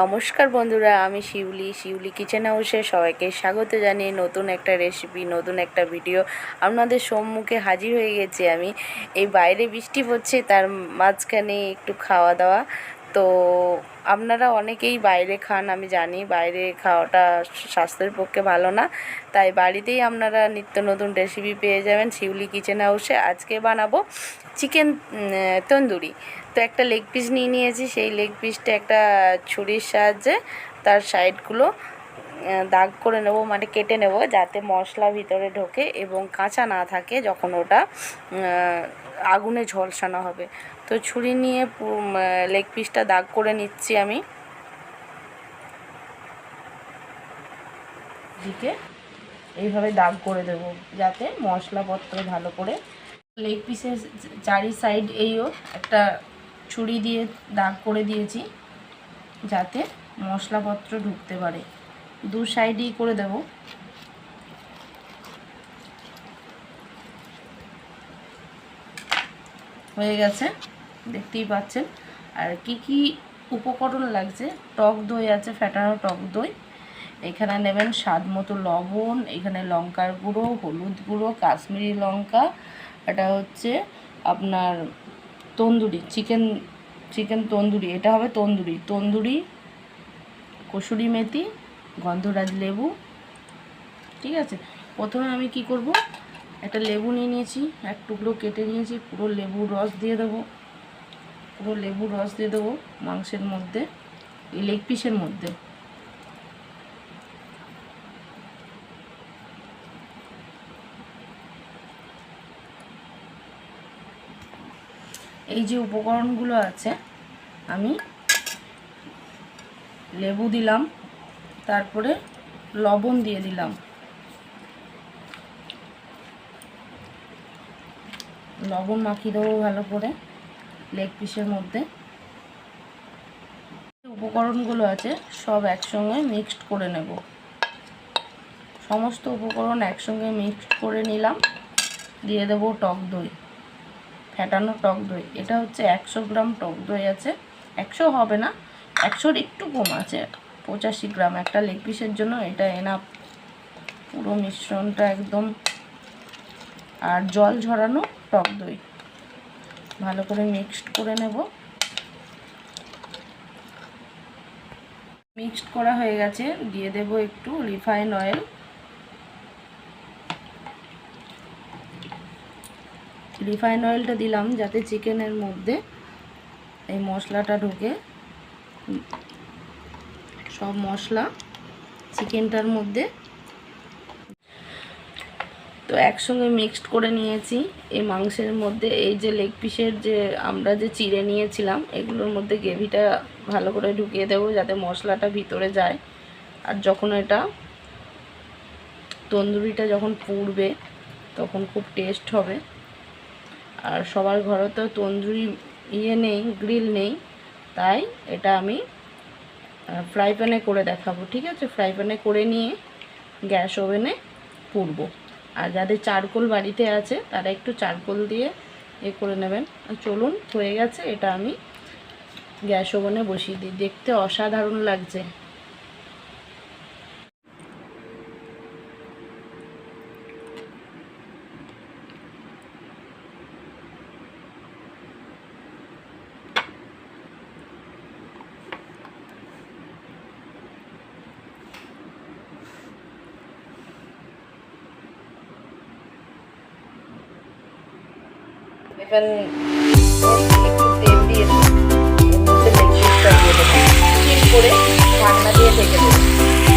নমস্কার বন্ধুরা, আমি শিউলি শিউলি কিচেন হাউসে সবাইকে স্বাগত জানিয়ে নতুন একটা রেসিপি নতুন একটা ভিডিও আপনাদের সম্মুখে হাজির হয়ে গেছি আমি। এই বাইরে বৃষ্টি পড়ছে, তার মাঝখানে একটু খাওয়া দাওয়া তো আপনারা অনেকেই বাইরে খান, আমি জানি। বাইরে খাওয়াটা স্বাস্থ্যের পক্ষে ভালো না। তাই বাড়িতেই আপনারা নিত্য নতুন রেসিপি পেয়ে যাবেন শিউলি কিচেন হাউসে আজকে বানাবো চিকেন তন্দুরি। তো একটা লেগ পিস নিয়ে নিয়েছি। সেই লেগ পিসটা একটা ছুরির সাহায্যে তার সাইডগুলো দাগ করে নেব মানে কেটে নেব, যাতে মশলা ভিতরে ঢোকে এবং কাঁচা না থাকে যখন ওটা আগুনে ঝলসানো হবে। তো ছুরি নিয়ে লেগ পিসটা দাগ করে নিচ্ছি আমি। দিকে এইভাবে দাগ করে দেবো যাতে মশলাপত্র ভালো করে লেগ পিসের চারি সাইড এইও একটা ছুরি দিয়ে দাগ করে দিয়েছি যাতে মশলাপত্র ঢুকতে পারে। দু সাইডেই করে দেব। হয়ে গেছে, দেখতেই পাচ্ছেন। আর কি কি উপকরণ লাগছে? টক দই আছে ফ্যাটানো টক দই। এখানে নেবেন স্বাদ মতো লবণ, এখানে লঙ্কার গুঁড়ো, হলুদ গুঁড়ো, কাশ্মীরি লঙ্কা। এটা হচ্ছে আপনার তন্দুরি, চিকেন চিকেন তন্দুরি। এটা হবে তন্দুরি। তন্দুরি, কসুরি মেথি, গন্ধরাজ লেবু। ঠিক আছে? প্রথমে আমি কি করব? একটা লেবু নিয়ে নিয়েছি, এক টুকরো কেটে নিয়েছি, পুরো লেবুর রস দিয়ে দেবো। পুরো লেবুর রস দিয়ে দেবো মাংসের মধ্যে, এই লেগ পিসের মধ্যে। এই যে উপকরণগুলো আছে, আমি লেবু দিলাম, তারপরে লবণ দিয়ে দিলাম। লবণ মাখিয়ে দেবো ভালো করে লেগ পিসের মধ্যে। উপকরণগুলো আছে, সব একসঙ্গে মিক্সড করে নেব। সমস্ত উপকরণ একসঙ্গে মিক্সড করে নিলাম। দিয়ে দেবো টক দই ফ্যাটানো টক দই। এটা হচ্ছে একশো গ্রাম টক দই আছে। একশো হবে না, একশোর একটু কম আছে, পঁচাশি গ্রাম। একটা লেগ পিসের জন্য এটা এনা পুরো মিশ্রণটা একদম। আর জল ঝরানো টক দই। ভালো করে মিক্সড করে নেব। মিক্সড করা হয়ে গেছে। দিয়ে দেব একটু রিফাইন অয়েল। রিফাইন অয়েলটা দিলাম যাতে চিকেনের মধ্যে এই মশলাটা ঢুকে। সব মশলা চিকেনটার মধ্যে তো একসঙ্গে মিক্সড করে নিয়েছি। এই মাংসের মধ্যে এই যে লেগ পিসের যে আমরা যে চিড়ে নিয়েছিলাম, এগুলোর মধ্যে গ্রেভিটা ভালো করে ঢুকিয়ে দেবো যাতে মশলাটা ভিতরে যায়। আর যখন এটা তন্দুরিটা যখন পুড়বে, তখন খুব টেস্ট হবে। আর সবার ঘরে তো তন্দুরি ইয়ে নেই গ্রিল নেই, তাই এটা আমি ফ্রাই প্যানে করে দেখাবো, ঠিক আছে? ফ্রাই প্যানে করে নিয়ে গ্যাস ওভেনে পুড়বো। আর যাদের চারকোল বাড়িতে আছে, তারা একটু চারকোল দিয়ে এ করে নেবেন। চলুন, হয়ে গেছে, এটা আমি গ্যাস ওভেনে বসিয়ে দিই। দেখতে অসাধারণ লাগছে। এবার একটু তেল দিয়ে এর মধ্যে লেগ পিসটা দিয়ে দেবো করে ঢাকনা দিয়ে ঢেকে দেবো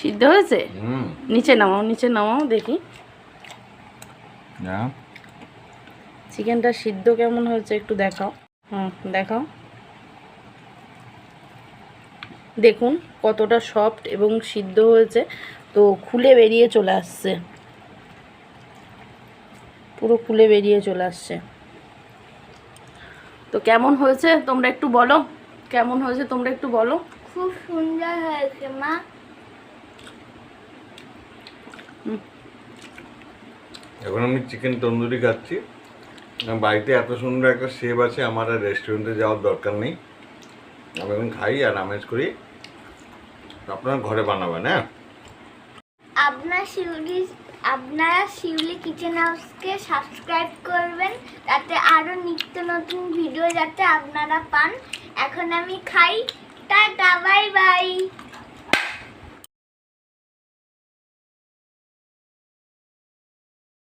সিদ্ধ হয়েছে? নিচে নামাও নিচে নামাও দেখি। চিকেনটা সিদ্ধ কেমন হয়েছে একটু দেখাও। হুম দেখাও। দেখুন কতটা সফট এবং সিদ্ধ হয়েছে তো খুলে বেরিয়ে চলে আসছে। পুরো খুলে বেরিয়ে চলে আসছে। তো কেমন হয়েছে তোমরা একটু বলো। কেমন হয়েছে তোমরা একটু বলো? খুব সুন্দর হয়েছে মা। এখন আমি চিকেন তন্দুরি খাচ্ছি। বাড়িতে এত সুন্দর একটা শেপ আছে আমার আর রেস্টুরেন্টে যাওয়ার দরকার নেই। আমি এখন খাই আর আমেজ করি। আপনার ঘরে বানাবেন হ্যাঁ? আপনার শিউলি আপনারা শিউলি কিচেন হাউসকে সাবস্ক্রাইব করবেন যাতে আরও নিত্য নতুন ভিডিও যাতে আপনারা পান। এখন আমি খাই। Tata bye bye.